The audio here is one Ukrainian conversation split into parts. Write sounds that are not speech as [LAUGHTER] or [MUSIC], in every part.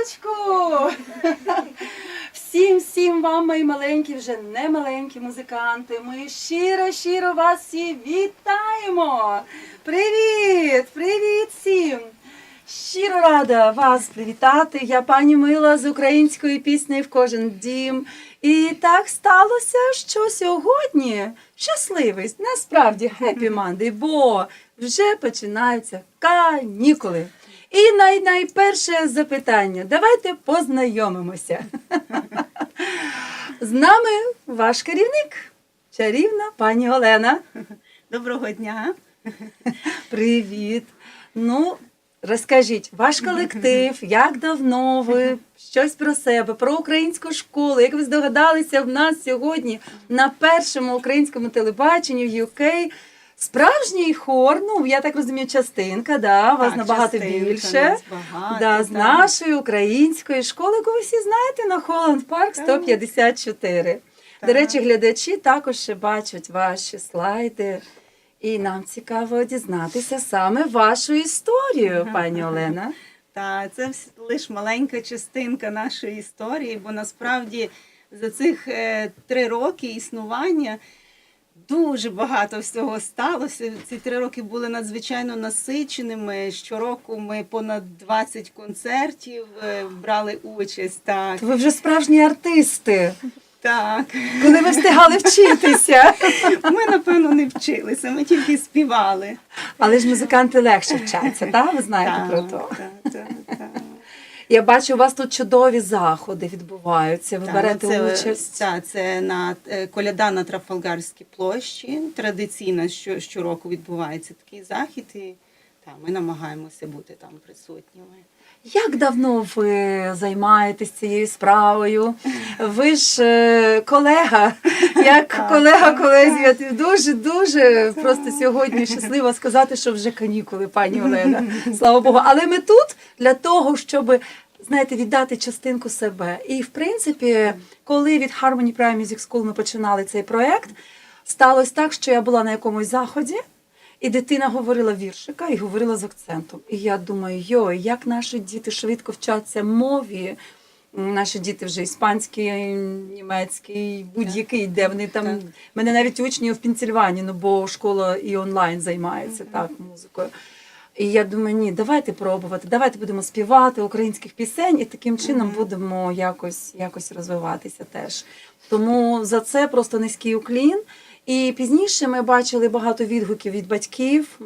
Доброго! Всім, всім вам, мої маленькі, вже не маленькі музиканти. Ми щиро, щиро вас всі вітаємо! Привіт! Привіт всім! Щиро рада вас привітати. Я пані Мила з української пісні в кожен дім. І так сталося, що сьогодні щасливий, насправді Happy Monday, бо вже починаються канікули. І най найперше запитання. Давайте познайомимося. З нами ваш керівник, чарівна пані Олена. Доброго дня. Привіт. Ну, розкажіть, ваш колектив, як давно ви щось про себе, про українську школу. Як ви здогадалися, в нас сьогодні на першому українському телебаченні в UK справжній хор. Ну, я так розумію, частинка, да, вас Так, набагато частинка, більше. нас багато, да, з так. нашої української школи, яку ви всі знаєте, на Холланд Парк Так. 154. До речі, глядачі також ще бачать ваші слайди. І нам цікаво дізнатися саме вашу історію, пані Олена. Та це лише маленька частинка нашої історії, бо насправді за цих е, три роки існування дуже багато всього сталося. Ці три роки були надзвичайно насиченими. Щороку ми понад 20 концертів е, брали участь. Так, ви вже справжні артисти. так. Коли ви встигали вчитися. [LAUGHS] Ми напевно не вчилися, ми тільки співали. Але ж музиканти легше вчаться, так? Ви знаєте про то. так, так, так. Я бачу, у вас тут чудові заходи відбуваються. Ви Так, берете це, участь. Так, це на е, коляда на Трафалгарській площі. Традиційно що, щороку відбувається такий захід, і так, ми намагаємося бути там присутніми. Як давно ви займаєтесь цією справою? Ви ж е, колега, [LAUGHS] як колега колезі, я дуже дуже просто сьогодні щаслива сказати, що вже канікули, пані Олена. [LAUGHS] Слава Богу. Але ми тут для того, щоб знаєте, віддати частинку себе. І в принципі, коли від Harmony Prime Music School ми починали цей проект, сталося так, що я була на якомусь заході. І дитина говорила віршика і говорила з акцентом. І я думаю, йой, як наші діти швидко вчаться мові. Наші діти вже іспанський, німецький, будь-який, де вони там. Так. Мене навіть учні в Пенсільванії, ну бо школа і онлайн займається так музикою. І я думаю, ні, давайте пробувати, давайте будемо співати українських пісень, і таким чином Мгм. будемо якось, якось розвиватися теж. Тому за це просто низький уклін. І пізніше ми бачили багато відгуків від батьків,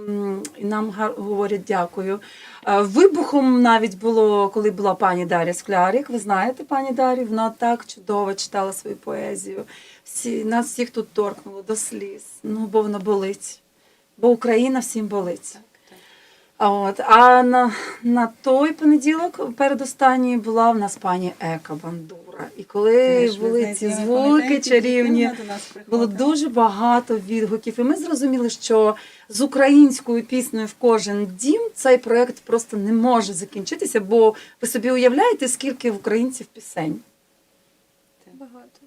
і нам говорять дякую. Е, Вибухом навіть було, коли була пані Дар'я Склярик. Ви знаєте пані Дар'ю, вона так чудово читала свою поезію. Всі, нас всіх тут торкнуло до сліз. Ну, бо воно болить. Бо Україна всім болить. А От, а на, на той понеділок передостанній була в нас пані Ека Бандура. І коли Теж ви були знаєте, ці звуки чарівні, було дуже багато відгуків. І ми зрозуміли, що з українською піснею в кожен дім цей проект просто не може закінчитися, бо ви собі уявляєте, скільки в українців пісень? Багато.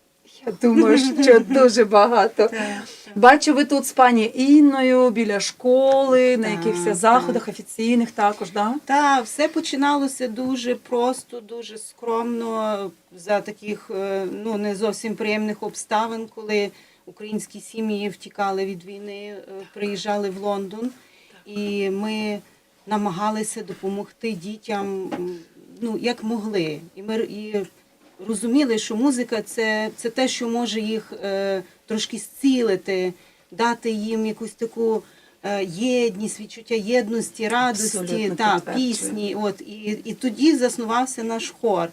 Думаю, що [LAUGHS] дуже багато. Так, так. Бачу, ви тут з пані Інною біля школи, на Так, якихось заходах офіційних також, да? Та все починалося дуже просто, дуже скромно, за таких е, ну не зовсім приємних обставин, коли українські сім'ї втікали від війни, е, приїжджали в Лондон, і ми намагалися допомогти дітям, ну як могли. І ми і розуміли, що музика це, це те, що може їх е, трошки зцілити, дати їм якусь таку. е, Єдність, відчуття єдності, радості, та пісні. От і, і тоді заснувався наш хор.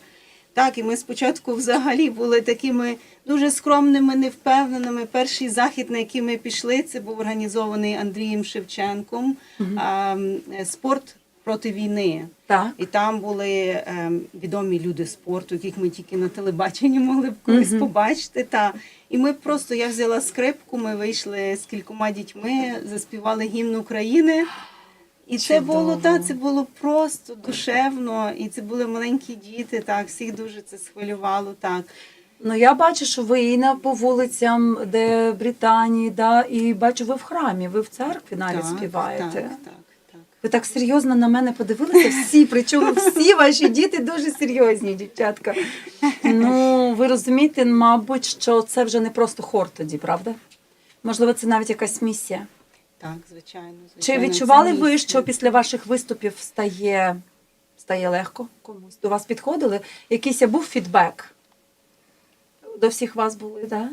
Так, і ми спочатку взагалі були такими дуже скромними, невпевненими. Перший захід, на який ми пішли, це був організований Андрієм Шевченком а, м, е, спорт проти війни. Так. І там були ем, відомі люди спорту, яких ми тільки на телебаченні могли б колись Мгм. побачити. Та. І ми просто я взяла скрипку, ми вийшли з кількома дітьми, заспівали гімн України. І це було та це було просто душевно, і це були маленькі діти. Так, всіх дуже це схвилювало. Так Ну я бачу, що ви і на по вулицям, де Британії, да, і бачу, ви в храмі, ви в церкві навіть так, співаєте. Так, так. Ви так серйозно на мене подивилися? Всі, причому всі ваші діти дуже серйозні, дівчатка. Ну, ви розумієте, мабуть, що це вже не просто хор тоді, правда? Можливо, це навіть якась місія. Так, звичайно. Чи відчували ви, що після ваших виступів стає, стає легко комусь? До вас підходили? Якийсь був фідбек? До всіх вас були, так? Да?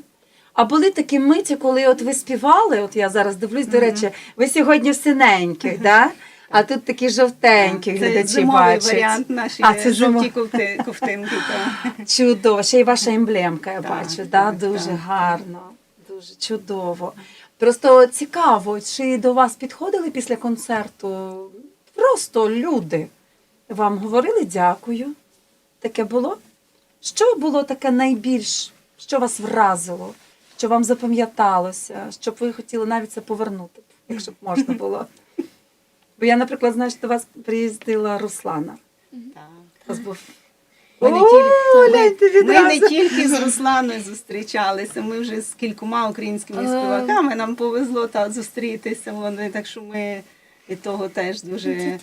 А були такі миті, коли от ви співали, от я зараз дивлюсь, до речі, ви сьогодні в синеньких, да? А тут такі жовтенькі це глядачі зимовий бачать. варіант наші А, це жовті ковти, ковтинки. [LAUGHS] так. Чудово, ще й ваша емблемка, я Так, бачу, да? так, дуже так. гарно, дуже чудово. Просто цікаво, чи до вас підходили після концерту просто люди? Вам говорили дякую? Таке було? Що було таке найбільш, що вас вразило, що вам запам'яталося, щоб ви хотіли навіть це повернути, якщо б можна було? [LAUGHS] Бо я, наприклад, знаю, що до вас приїздила Руслана. Так. У вас був Ми не тільки, ми, ми не тільки з Русланою зустрічалися, ми вже з кількома українськими Е. співаками. Нам повезло так зустрітися. Вони, так що ми від того теж дуже,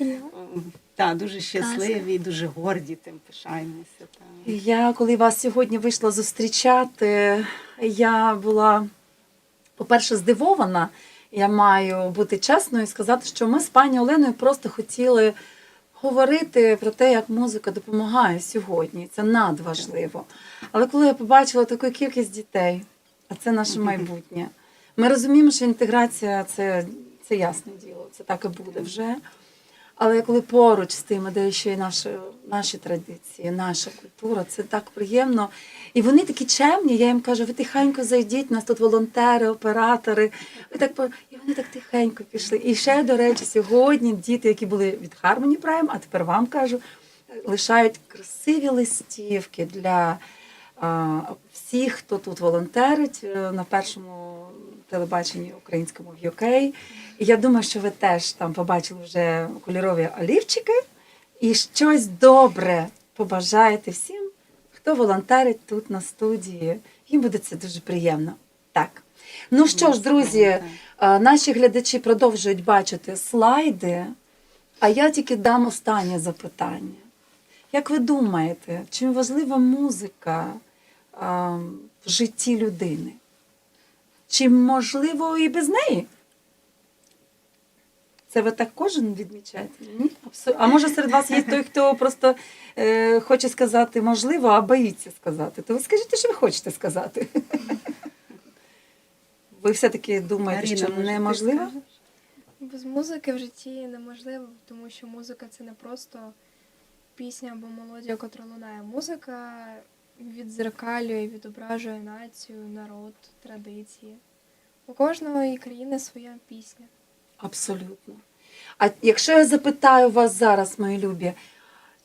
та, дуже щасливі, дуже горді тим пишаємося. Та. Я, коли вас сьогодні вийшла зустрічати, я була, по-перше, здивована. Я маю бути чесною і сказати, що ми з пані Оленою просто хотіли говорити про те, як музика допомагає сьогодні. Це надважливо. Але коли я побачила таку кількість дітей, а це наше майбутнє, ми розуміємо, що інтеграція це, це ясне діло, це так і буде вже. Але коли поруч з тими, де ще й наші, наші традиції, наша культура, це так приємно. І вони такі чемні, я їм кажу, ви тихенько зайдіть, у нас тут волонтери, оператори. Ви так І вони так тихенько пішли. І ще, до речі, сьогодні діти, які були від Harmony Prime, а тепер вам кажу, лишають красиві листівки для а, всіх, хто тут волонтерить е, на першому телебаченні українському в UK. І я думаю, що ви теж там побачили вже кольорові олівчики і щось добре побажаєте всім, хто волонтерить тут на студії. Їм буде це дуже приємно. Так. Ну що ж, друзі, наші глядачі продовжують бачити слайди, а я тільки дам останнє запитання. Як ви думаєте, чим важлива музика в житті людини? Чи можливо і без неї? Це ви так кожен відмічаєте? Ні? А може серед вас є той, хто просто е, хоче сказати можливо, а боїться сказати. То ви скажіть, що ви хочете сказати. [LAUGHS] Ви все-таки думаєте, Маріна, що неможливо? Без музики в житті неможливо, тому що музика це не просто пісня або мелодія, котра лунає. Музика відзеркалює, відображує націю, народ, традиції. У кожної країни своя пісня. Абсолютно. А якщо я запитаю вас зараз, мої любі,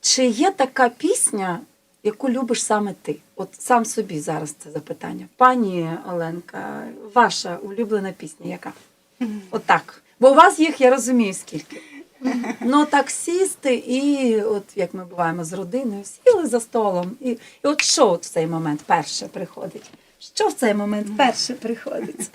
чи є така пісня, яку любиш саме ти? От сам собі зараз це запитання. Пані Оленка, ваша улюблена пісня, яка? От. Бо у вас їх, я розумію, скільки. Ну так сісти, і от як ми буваємо з родиною, сіли за столом. І, і от що от в цей момент перше приходить? Що в цей момент перше приходить?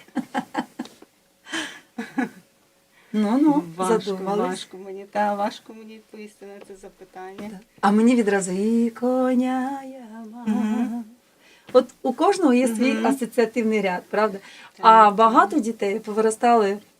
Ну ну, важко, важко мені, та важко мені відповісти на це запитання. А мені відразу і коня я мав. От у кожного є свій асоціативний ряд, правда? Так, А багато дітей повиростали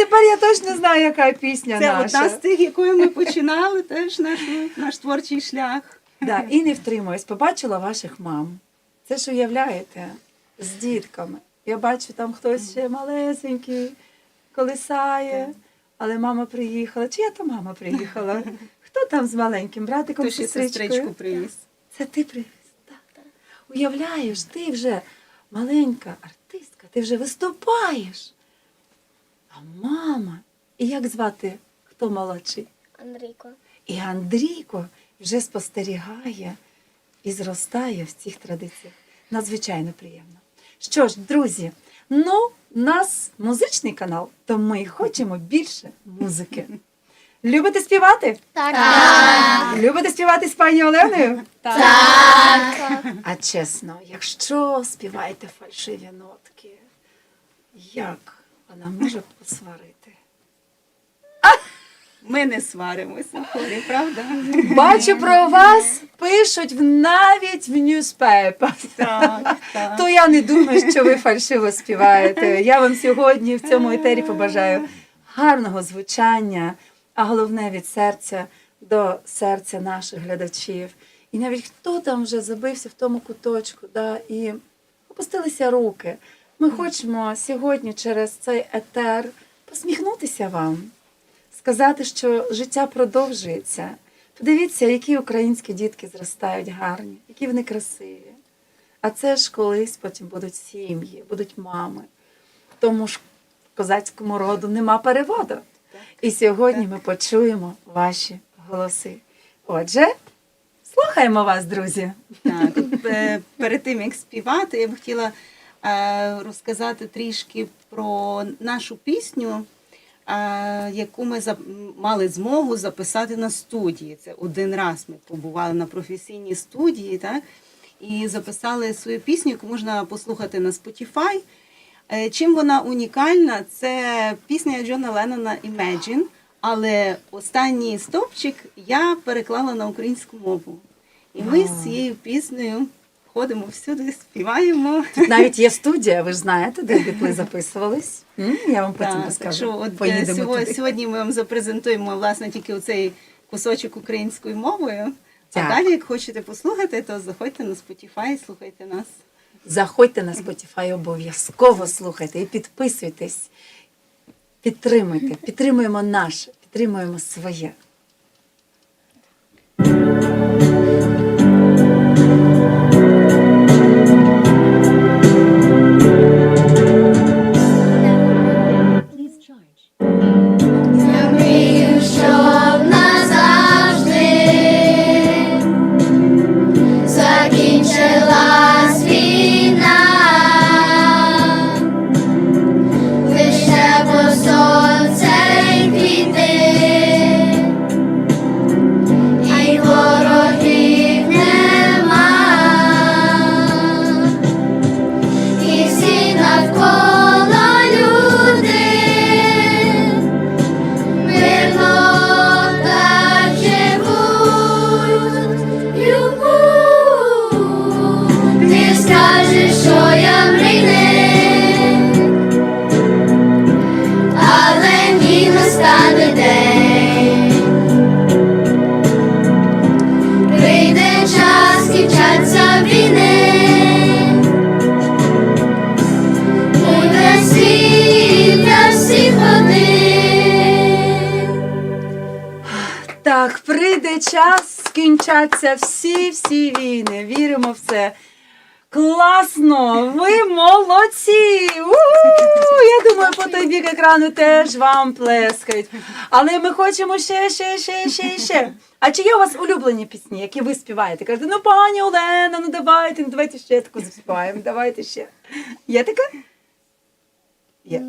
тепер я точно знаю, яка пісня це наша. одна з тих, якою ми починали, теж наш, наш творчий шлях. Да, і не втримуюсь, побачила ваших мам. Це ж уявляєте, з дітками. Я бачу, там хтось ще малесенький, колисає, але мама приїхала. Чия то мама приїхала? [LAUGHS] Хто там з маленьким братиком, Хто ще сестричку привіз. Це ти привіз. Так, так. Уявляєш, ти вже маленька артистка, ти вже виступаєш. А мама, і як звати хто молодший? Андрійко. І Андрійко вже спостерігає і зростає в цих традиціях. Надзвичайно приємно. Що ж, друзі, ну, у нас музичний канал, то ми хочемо більше музики. Любите співати? Так. Любите співати з пані Оленою? Так. А чесно, якщо співаєте фальшиві нотки, як вона може посварити? [LAUGHS] Ми не сваримося хорі, правда? Бачу про вас пишуть в- навіть в. Так, так. То я не думаю, що ви фальшиво співаєте. Я вам сьогодні в цьому етері побажаю гарного звучання, а головне від серця до серця наших глядачів. І навіть хто там вже забився в тому куточку, да, і опустилися руки. Ми хочемо сьогодні через цей етер посміхнутися вам, сказати, що життя продовжується. Подивіться, які українські дітки зростають гарні, які вони красиві. А це ж колись потім будуть сім'ї, будуть мами. Тому ж козацькому роду нема переводу. І сьогодні ми почуємо ваші голоси. Отже, слухаємо вас, друзі. Так, е, перед тим як співати, я б хотіла розказати трішки про нашу пісню, е, яку ми мали змогу записати на студії. Це один раз ми побували на професійній студії, так? І записали свою пісню, яку можна послухати на Spotify. Е, Чим вона унікальна? Це пісня Джона Леннона Imagine, але останній стовпчик я переклала на українську мову. І ми з цією піснею ходимо всюди, співаємо. Тут навіть є студія, ви ж знаєте, де дітли записувались. Я вам потім розкажу. от е, сьогодні, ми вам запрезентуємо власне тільки оцей кусочок українською мовою. А далі, як хочете послухати, то заходьте на Spotify, слухайте нас. Заходьте на Spotify обов'язково слухайте і підписуйтесь. Підтримуйте, підтримуємо наше, підтримуємо своє. Прийде час, скінчаться всі-всі війни. Віримо в це. Класно! Ви молодці! У-у-у! Я думаю, по той бік екрану теж вам плескають. Але ми хочемо ще, ще, ще, ще, ще. А чи є у вас улюблені пісні, які ви співаєте? Кажете, ну пані Олена, ну давайте, ну давайте ще таку заспіваємо, давайте ще. Є таке? Є.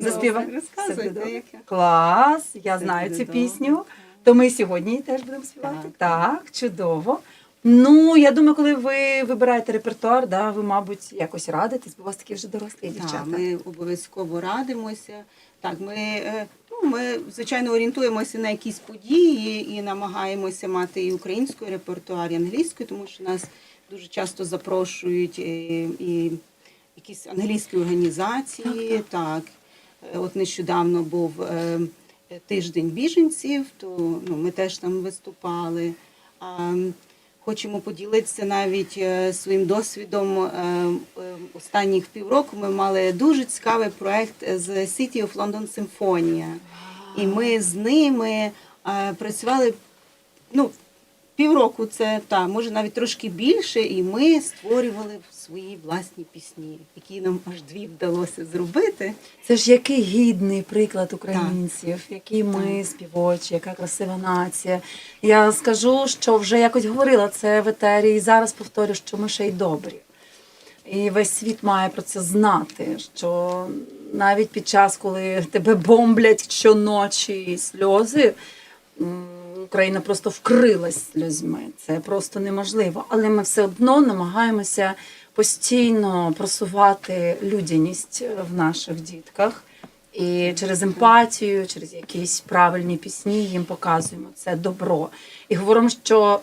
Заспіваємо? Клас, я знаю цю пісню. То ми сьогодні теж будемо співати. Так. Так, чудово. Ну, я думаю, коли ви вибираєте репертуар, да, ви, мабуть, якось радитесь, бо у вас такі вже дорослі дівчата. Так, ми обов'язково радимося. Так, ми, е, ну, ми звичайно орієнтуємося на якісь події і намагаємося мати і український репертуар, і англійською, тому що нас дуже часто запрошують і, і якісь англійські організації. Так, Е, от нещодавно був е, тиждень біженців, то ну, ми теж там виступали. Хочемо поділитися навіть е, своїм досвідом. Е, е, Останніх півроку ми мали дуже цікавий проект з City of London Symphony. І ми з ними працювали ну, півроку це та, може навіть трошки більше, і ми створювали свої власні пісні, які нам аж дві вдалося зробити. Це ж який гідний приклад українців, які ми співочі, яка красива нація. Я скажу, що вже якось говорила це в етері, і зараз повторю, що ми ще й добрі. І весь світ має про це знати, що навіть під час, коли тебе бомблять щоночі і сльози, Україна просто вкрилась сльозьми. Це просто неможливо. Але ми все одно намагаємося постійно просувати людяність в наших дітках. І через емпатію, через якісь правильні пісні їм показуємо це добро. І говоримо, що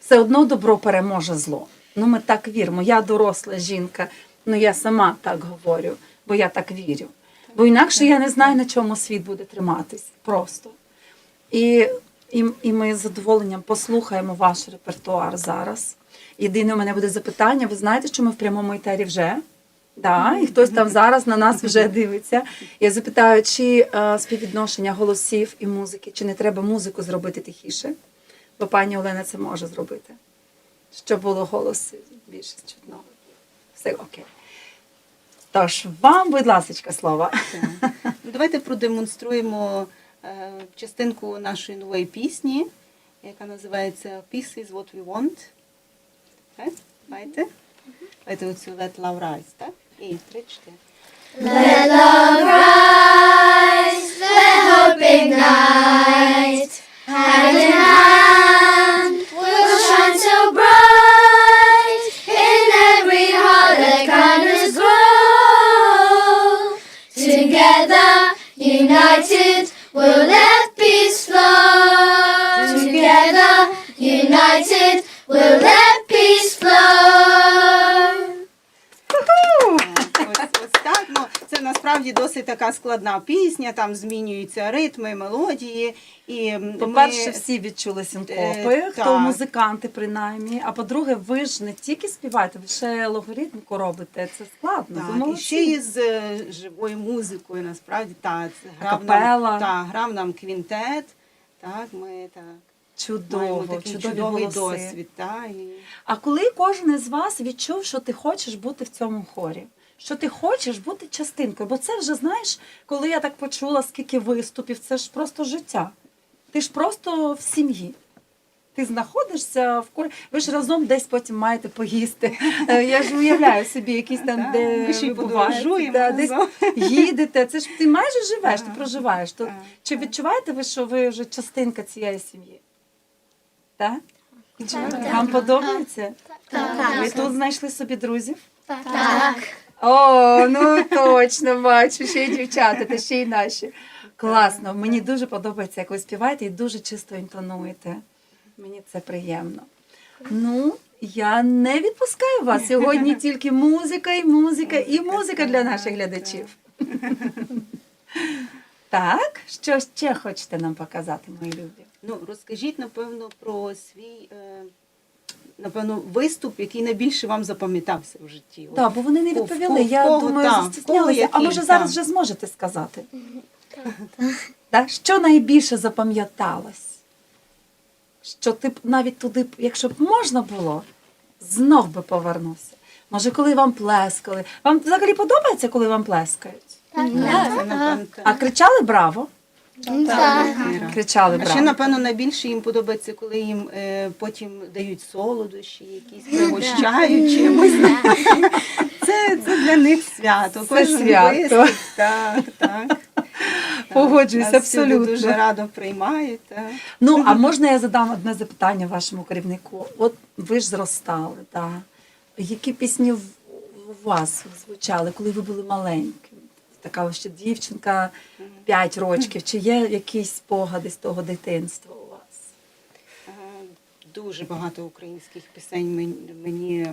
все одно добро переможе зло. Ну, ми так віримо. Я доросла жінка, ну я сама так говорю, бо я так вірю. Бо інакше я не знаю, на чому світ буде триматись. Просто. І, і, і ми з задоволенням послухаємо ваш репертуар зараз. Єдине, у мене буде запитання: ви знаєте, що ми в прямому етері вже? Да, і хтось там зараз на нас вже дивиться. Я запитаю, чи е, співвідношення голосів і музики, чи не треба музику зробити тихіше? Бо пані Олена це може зробити. Щоб було голос більше чутно. Все окей. Тож, вам, будь ласка, слово. Ну, Давайте продемонструємо частинку нашої нової пісні, яка називається Peace is what we want. Так? Давайте. Оцю Let Love Rise, так? І три, чотири. Let love rise, let hope ignite. Hand насправді досить така складна пісня, там змінюються ритми, мелодії. І По-перше, ми- всі відчули синкопи, Е, хто так. музиканти принаймні. А по-друге, ви ж не тільки співаєте, ви ще логаритміку робите. Це складно. ви і ще із е, живою музикою, насправді, так. Грав нам, так, грав нам квінтет. Так, ми так, Чудово, такий чудові чудовий голоси. досвід. Так, і... А коли кожен із вас відчув, що ти хочеш бути в цьому хорі? Що ти хочеш бути частинкою? Бо це вже знаєш, коли я так почула, скільки виступів, це ж просто життя. Ти ж просто в сім'ї. Ти знаходишся в корі. Ви ж разом десь потім маєте поїсти. [LAUGHS] Е, Я ж уявляю собі якісь там, де ви буваєте, десь їдете. Це ж ти майже живеш, ти проживаєш. То, чи відчуваєте ви, що ви вже частинка цієї сім'ї? Так? Вам подобається? Ви тут знайшли собі друзів? Так. О, ну точно бачу, ще й дівчата, та ще й наші. Класно. Мені дуже подобається, як ви співаєте і дуже чисто інтонуєте. Мені це приємно. Ну, я не відпускаю вас. Сьогодні [LAUGHS] тільки музика і музика, і музика для наших глядачів. Так, що ще хочете нам показати, мої любі? Ну, розкажіть, напевно, про свій. Е... Напевно, виступ, який найбільше вам запам'ятався в житті. Так, бо вони не відповіли. Я кого, думаю, так, в застіснялися. А може зараз вже зможете сказати? Так? Що найбільше запам'яталось? Що ти б навіть туди, б, якщо б можна було, знов би повернувся. Може, коли вам плескали. Вам взагалі подобається, коли вам плескають? Це, напевно, А кричали браво? Так. Кричали А ще, напевно, найбільше їм подобається, коли їм е, потім дають солодощі, якісь пригощають чимось. Це, це для них свято. Це Кожен свято. виступ, Так, так. Погоджуюсь, Нас всюди абсолютно. Дуже радо приймають. Так. Ну, а можна я задам одне запитання вашому керівнику? От ви ж зростали, так? Які пісні в- у вас звучали, коли ви були маленьким? Така ще дівчинка 5 років. Чи є якісь спогади з того дитинства у вас? Е, Дуже багато українських пісень мені,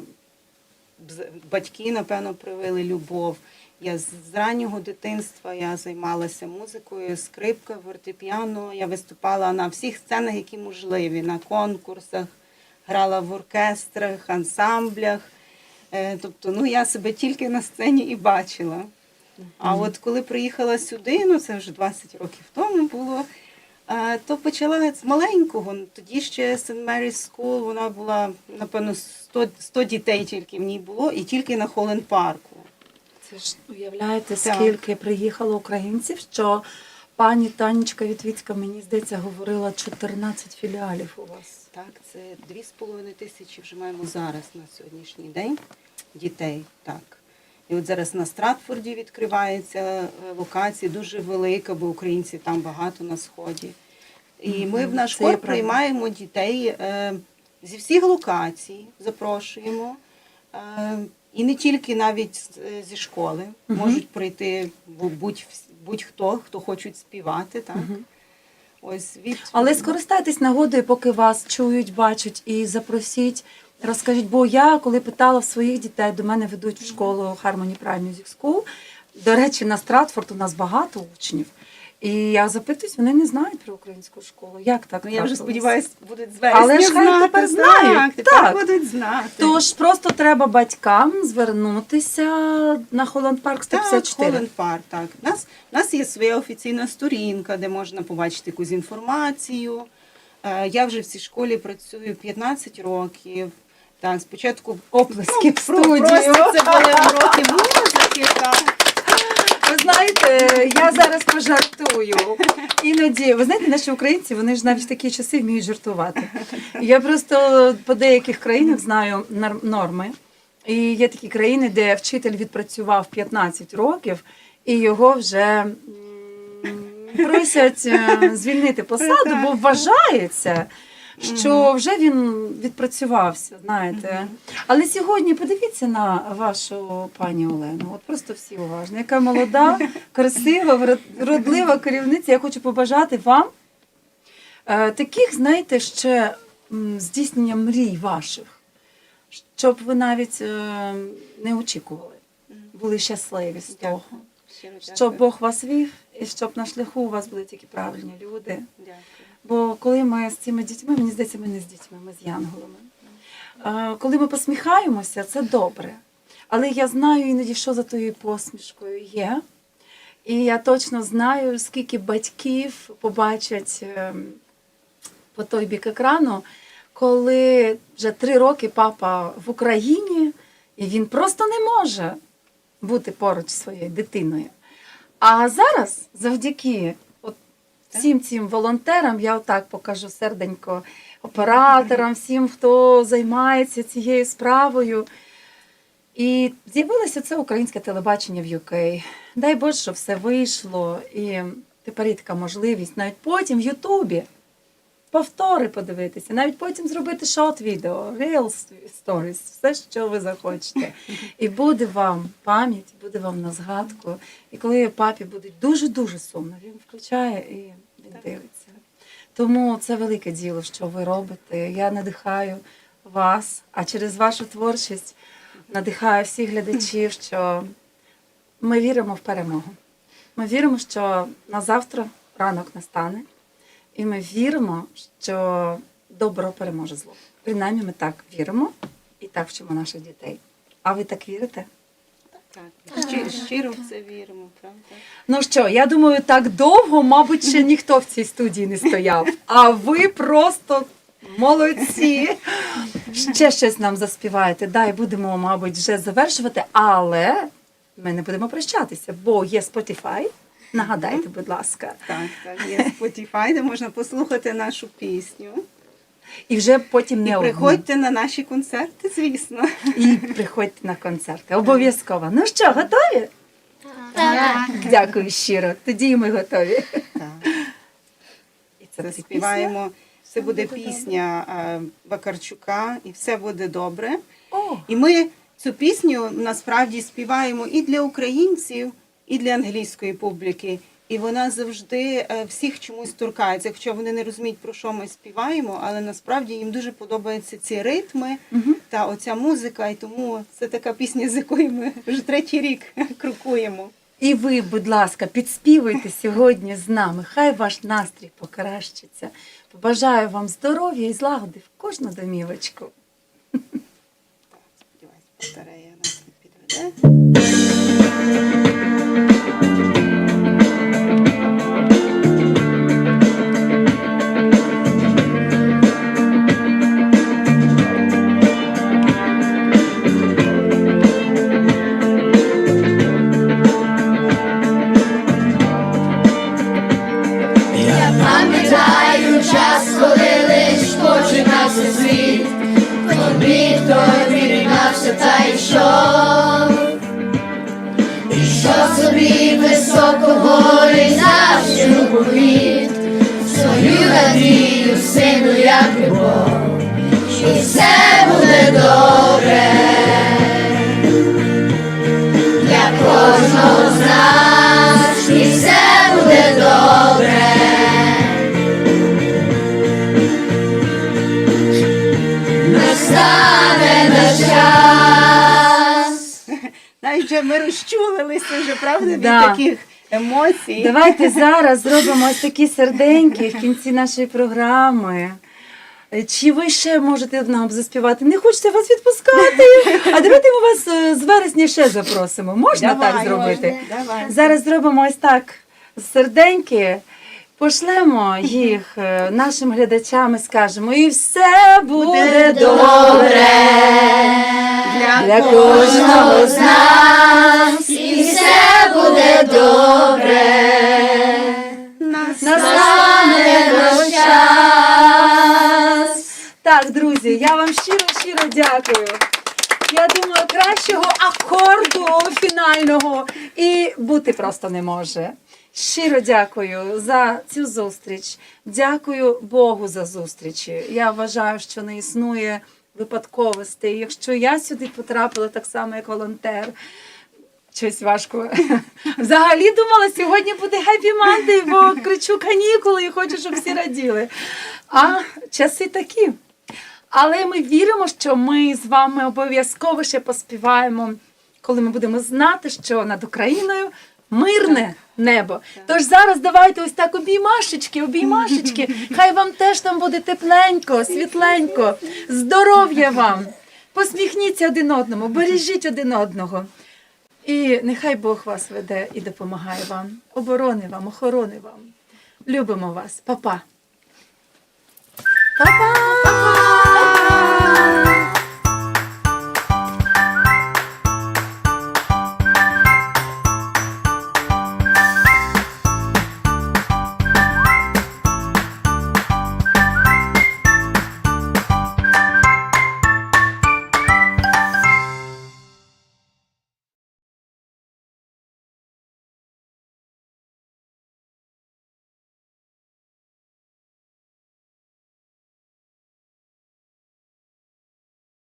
батьки, напевно, привили любов. Я з з раннього дитинства я займалася музикою, скрипка, фортепіано. Я виступала на всіх сценах, які можливі, на конкурсах, грала в оркестрах, ансамблях. Е, Тобто, ну я себе тільки на сцені і бачила. А от коли приїхала сюди, ну це вже 20 років тому було. Е, То почала з маленького. Тоді ще St. Mary's School, вона була, напевно, 100, 100 дітей тільки в ній було, і тільки на Холленд парку. Це ж уявляєте, Так. скільки приїхало українців, що пані Танечка Вітвіцька, мені здається, говорила 14 філіалів у вас. Так, це 2,5 тисячі вже маємо зараз на сьогоднішній день дітей. Так. І от зараз на Стратфорді відкривається е, локація дуже велика, бо українців там багато на сході. І ми в наш хор приймаємо дітей е, зі всіх локацій, запрошуємо. Е, і не тільки навіть зі школи. Мгм. Можуть прийти бу- будь- будь-хто, хто хочуть співати. Так? Мгм. Ось від... Але скористайтесь нагодою, поки вас чують, бачать, і запросіть. Розкажіть, бо я, коли питала своїх дітей, до мене ведуть в школу Harmony Prime Music School. До речі, на Стратфорд у нас багато учнів. І я запитуюсь, вони не знають про українську школу. Як так? Ну, я вже сподіваюся, будуть з вересня Але ж хай знати. тепер знають, Так, так. будуть знати. Тож просто треба батькам звернутися на Холланд Парк так, 154. Холland Park, так. У нас, у нас є своя офіційна сторінка, де можна побачити якусь інформацію. Е, Я вже в цій школі працюю 15 років. Так, спочатку Оплески в про- студію. Просто це були уроки музики. Так. Ви знаєте, я зараз пожартую. Іноді, ви знаєте, наші українці, вони ж навіть в такі часи вміють жартувати. Я просто по деяких країнах знаю норми. І є такі країни, де вчитель відпрацював 15 років, і його вже просять е, звільнити посаду, бо вважається, що вже він відпрацювався, знаєте. Але сьогодні подивіться на вашу пані Олену. От просто всі уважні. Яка молода, [LAUGHS] красива, вродлива керівниця. Я хочу побажати вам е, таких, знаєте, ще здійснення мрій ваших, щоб ви навіть е, не очікували, були щасливі з того. Щоб Бог вас вів, і щоб на шляху у вас були тільки правильні люди. Дякую. Бо коли ми з цими дітьми, мені здається, ми не з дітьми, ми з янголами. Коли ми посміхаємося, це добре. Але я знаю іноді, що за тою посмішкою є. І я точно знаю, скільки батьків побачать ем, по той бік екрану, коли вже три роки папа в Україні, і він просто не може бути поруч зі своєю дитиною. А зараз, завдяки всім цим волонтерам, я отак покажу серденько операторам, всім, хто займається цією справою. І з'явилося це українське телебачення в UK. Дай Боже, що все вийшло. І тепер є така можливість навіть потім в Ютубі повтори подивитися, навіть потім зробити шот-відео, Reels Stories, все, що ви захочете. [LAUGHS] І буде вам пам'ять, буде вам на згадку. І коли папі буде дуже-дуже сумно, він включає і він дивиться. Тому це велике діло, що ви робите. Я надихаю вас, а через вашу творчість надихаю всіх глядачів, [LAUGHS] що ми віримо в перемогу. Ми віримо, що на завтра ранок настане, і ми віримо, що добро переможе зло. Принаймні, ми так віримо і так вчимо наших дітей. А ви так вірите? Так, щиро, щиро в це віримо, правда? Ну що, я думаю, так довго, мабуть, ще ніхто в цій студії не стояв. А ви просто молодці. Ще щось нам заспіваєте. Дай будемо, мабуть, вже завершувати, але ми не будемо прощатися, бо є Spotify. Нагадайте, будь ласка. Так, так, є Spotify, де можна послухати нашу пісню. І вже потім не І одну. приходьте на наші концерти, звісно. І приходьте на концерти. Обов'язково. Ну що, готові? Так. Дякую щиро. Тоді і ми готові. Так. І це Заспіваємо. Це буде пісня Вакарчука, і все буде добре. О, І ми цю пісню насправді співаємо і для українців, і для англійської публіки. І вона завжди е, всіх чомусь торкається, хоча вони не розуміють, про що ми співаємо, але насправді їм дуже подобаються ці ритми та оця музика. І тому це така пісня, з якою ми вже третій рік [LAUGHS] крокуємо. І ви, будь ласка, підспівуйте сьогодні з нами. Хай ваш настрій покращиться. Побажаю вам здоров'я і злагоди в кожну домівочку. Сподіваюсь, батарея нас не підведе. Пам'ятаю час, коли лиш починався світ, хто міг, той віринався та йшов, і що собі високо гори завжди політ, свою надію, сину, як любов, і все буде добре, для кожного з нас. Вже ми розчулилися вже, правда, від Да. таких емоцій. Давайте [LAUGHS] зараз зробимо ось такі серденьки в кінці нашої програми. Чи ви ще можете нам заспівати? Не хочеться вас відпускати. А давайте ми вас е, з вересня ще запросимо. Можна Давай, так зробити? Давай. Зараз зробимо ось так серденьки. Пошлемо їх е, нашим глядачам і скажемо, і все буде добре для кожного з нас. І все буде добре. Настане наш час. Так, друзі, я вам щиро щиро дякую. Я думаю, кращого акорду фінального і бути просто не може. Щиро дякую за цю зустріч. Дякую Богу за зустрічі. Я вважаю, що не існує випадковостей. Якщо я сюди потрапила так само, як волонтер, Щось важко. [LAUGHS] Взагалі думала, сьогодні буде Happy Monday, бо кричу канікули і хочу, щоб всі раділи. А часи такі. Але ми віримо, що ми з вами обов'язково ще поспіваємо, коли ми будемо знати, що над Україною мирне небо. Тож зараз давайте ось так обіймашечки, обіймашечки. [LAUGHS] Хай вам теж там буде тепленько, світленько, здоров'я вам. Посміхніться один одному, бережіть один одного. І нехай Бог вас веде і допомагає вам, оборони вам, охорони вам. Любимо вас, Па-па. Па-па!